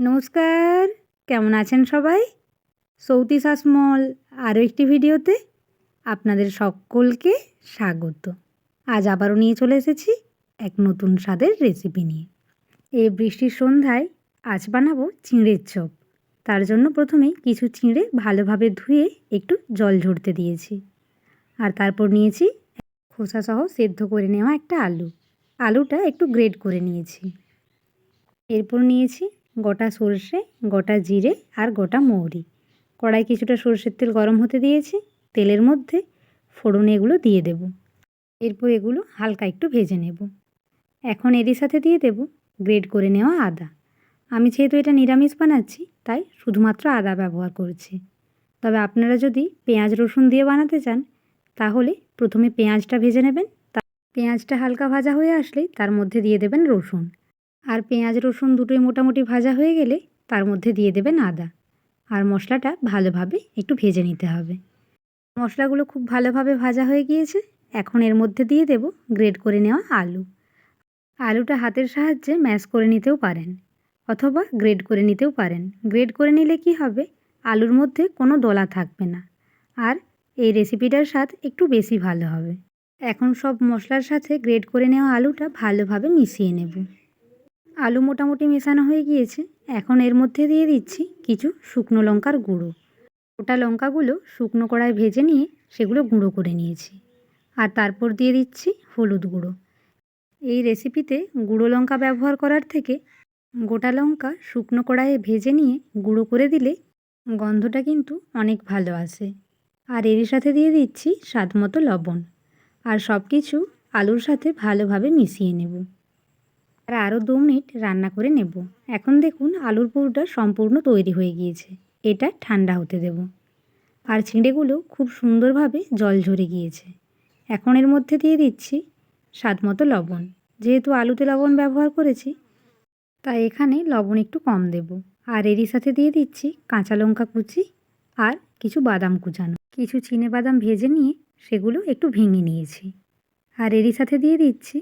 নমস্কার, কেমন আছেন সবাই? সৌতি শাসমল আরও একটি ভিডিওতে আপনাদের সকলকে স্বাগত। আজ আবারও নিয়ে চলে এসেছি এক নতুন স্বাদের রেসিপি নিয়ে। এই বৃষ্টির সন্ধ্যায় আজ বানাবো চিঁড়ের চপ। তার জন্য প্রথমেই কিছু চিঁড়ে ভালোভাবে ধুয়ে একটু জল ঝরতে দিয়েছি। আর তারপর নিয়েছি খোসাসহ সেদ্ধ করে নেওয়া একটা আলু। আলুটা একটু গ্রেড করে নিয়েছি। এরপর নিয়েছি গোটা সর্ষে, গোটা জিরে আর গোটা মৌরি। কড়াই কিছুটা সর্ষের তেল গরম হতে দিয়েছি। তেলের মধ্যে ফোড়নে এগুলো দিয়ে দেব। এরপর এগুলো হালকা একটু ভেজে নেব। এখন এরই সাথে দিয়ে দেব গ্রেড করে নেওয়া আদা। আমি যেহেতু এটা নিরামিষ বানাচ্ছি, তাই শুধুমাত্র আদা ব্যবহার করছি। তবে আপনারা যদি পেঁয়াজ রসুন দিয়ে বানাতে চান, তাহলে প্রথমে পেঁয়াজটা ভেজে নেবেন। পেঁয়াজটা হালকা ভাজা হয়ে আসলেই তার মধ্যে দিয়ে দেবেন রসুন। আর পেঁয়াজ, রসুন দুটোই মোটামুটি ভাজা হয়ে গেলে তার মধ্যে দিয়ে দেবেন আদা। আর মশলাটা ভালোভাবে একটু ভেজে নিতে হবে। মশলাগুলো খুব ভালোভাবে ভাজা হয়ে গিয়েছে। এখন এর মধ্যে দিয়ে দেব গ্রেড করে নেওয়া আলু। আলুটা হাতের সাহায্যে ম্যাশ করে নিতেও পারেন অথবা গ্রেড করে নিতেও পারেন। গ্রেড করে নিলে কি হবে? আলুর মধ্যে কোনো দলা থাকবে না। আর এই রেসিপিটার স্বাদ একটু বেশি ভালো হবে। এখন সব মশলার সাথে গ্রেড করে নেওয়া আলুটা ভালোভাবে মিশিয়ে নেব। আলু মোটামুটি মেশানো হয়ে গিয়েছে, এখন এর মধ্যে দিয়ে দিচ্ছি কিছু শুকনো লঙ্কার গুঁড়ো। গোটা লঙ্কাগুলো শুকনো কড়ায় ভেজে নিয়ে সেগুলো গুঁড়ো করে নিয়েছি। আর তারপর দিয়ে দিচ্ছি হলুদ গুঁড়ো। এই রেসিপিতে গুঁড়ো লঙ্কা ব্যবহার করার থেকে গোটা লঙ্কা শুকনো কড়াইয়ে ভেজে নিয়ে গুঁড়ো করে দিলে গন্ধটা কিন্তু অনেক ভালো আসে। আর এরই সাথে দিয়ে দিচ্ছি স্বাদ মতো লবণ। আর সব কিছু আলুর সাথে ভালোভাবে মিশিয়ে নেব। আর আরও দু মিনিট রান্না করে নেব। এখন দেখুন আলুর পুরটা সম্পূর্ণ তৈরি হয়ে গিয়েছে। এটা ঠান্ডা হতে দেব। আর ছিঁড়েগুলো খুব সুন্দরভাবে জল ঝরে গিয়েছে। এখন এর মধ্যে দিয়ে দিচ্ছি স্বাদ মতো লবণ। যেহেতু আলুতে লবণ ব্যবহার করেছি, তাই এখানে লবণ একটু কম দেব। আর এরই সাথে দিয়ে দিচ্ছি কাঁচা লঙ্কা কুচি আর কিছু বাদাম কুচানো। কিছু চিনে বাদাম ভেজে নিয়ে সেগুলো একটু ভেঙে নিয়েছি। আর এরই সাথে দিয়ে দিচ্ছি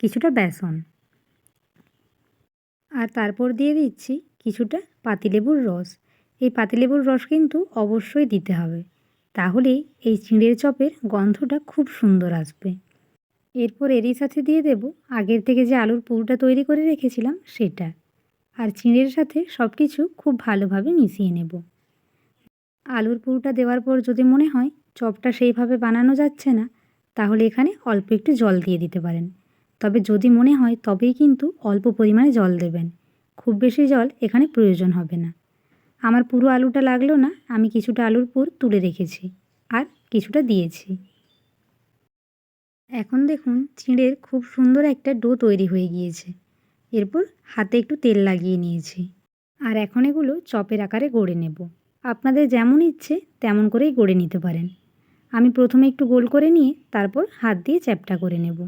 কিছুটা বেসন। আর তারপর দিয়ে দিচ্ছি কিছুটা পাতিলেবুর রস। এই পাতিলেবুর রস কিন্তু অবশ্যই দিতে হবে। তাহলেই এই চিঁড়ের চপের গন্ধটা খুব সুন্দর আসবে। এরপর এরই সাথে দিয়ে দেব আগের থেকে যে আলুর পুরটা তৈরি করে রেখেছিলাম সেটা। আর চিঁড়ের সাথে সব কিছু খুব ভালোভাবে মিশিয়ে নেব। আলুর পুরটা দেওয়ার পর যদি মনে হয় চপটা সেইভাবে বানানো যাচ্ছে না, তাহলে এখানে অল্প একটু জল দিয়ে দিতে পারেন। তবে যদি মনে হয় তবেই কিন্তু অল্প পরিমাণে জল দেবেন। খুব বেশি জল এখানে প্রয়োজন হবে না। আমার পুরো আলুটা লাগল না, আমি কিছুটা আলুর পুর তুলে রেখেছি আর কিছুটা দিয়েছি। এখন দেখুন চিঁড়ের খুব সুন্দর একটা ডো তৈরি হয়ে গিয়েছে। এরপর হাতে একটু তেল লাগিয়ে নিয়েছি। আর এখন এগুলো চপের আকারে গড়ে নেব। আপনাদের যেমন ইচ্ছে তেমন করেই গড়ে নিতে পারেন। আমি প্রথমে একটু গোল করে নিয়ে তারপর হাত দিয়ে চ্যাপটা করে নেব।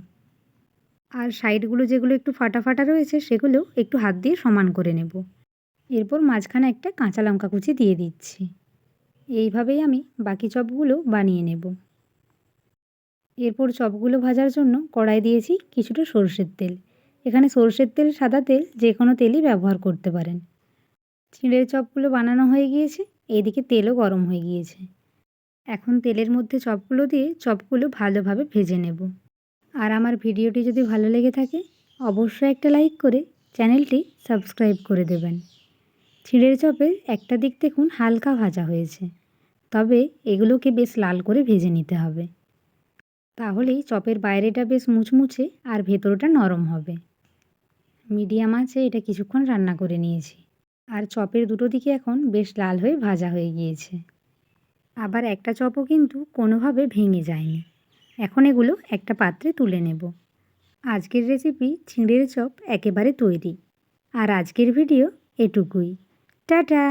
আর সাইডগুলো যেগুলো একটু ফাটা ফাটা রয়েছে সেগুলো একটু হাত দিয়ে সমান করে নেব। এরপর মাঝখানে একটা কাঁচা লঙ্কা কুচি দিয়ে দিচ্ছি। এইভাবেই আমি বাকি চপগুলো বানিয়ে নেব। এরপর চপগুলো ভাজার জন্য কড়াই দিয়েছি কিছুটা সর্ষের তেল। এখানে সর্ষের তেল, সাদা তেল যে কোনো তেলই ব্যবহার করতে পারেন। চিঁড়ের চপগুলো বানানো হয়ে গিয়েছে, এইদিকে তেলও গরম হয়ে গিয়েছে। এখন তেলের মধ্যে চপগুলো দিয়ে চপগুলো ভালোভাবে ভেজে নেব। আর আমার ভিডিওটি যদি ভালো লেগে থাকে, অবশ্যই একটা লাইক করে চ্যানেলটি সাবস্ক্রাইব করে দেবেন। ছিঁড়ের চপে একটা দিক দেখুন হালকা ভাজা হয়েছে, তবে এগুলোকে বেশ লাল করে ভেজে নিতে হবে। তাহলেই চপের বাইরেটা বেশ মুচমুচে আর ভেতরটা নরম হবে। মিডিয়াম আছে, এটা কিছুক্ষণ রান্না করে নিয়েছি। আর চপের দুটো দিকে এখন বেশ লাল হয়ে ভাজা হয়ে গিয়েছে। আবার একটা চপও কিন্তু কোনোভাবে ভেঙে যায়নি। এখন এগুলো একটা পাত্রে তুলে নেব। আজকের রেসিপি চিংড়ির চপ একেবারে তৈরি। আর আজকের ভিডিও এটুকুই। টাটা!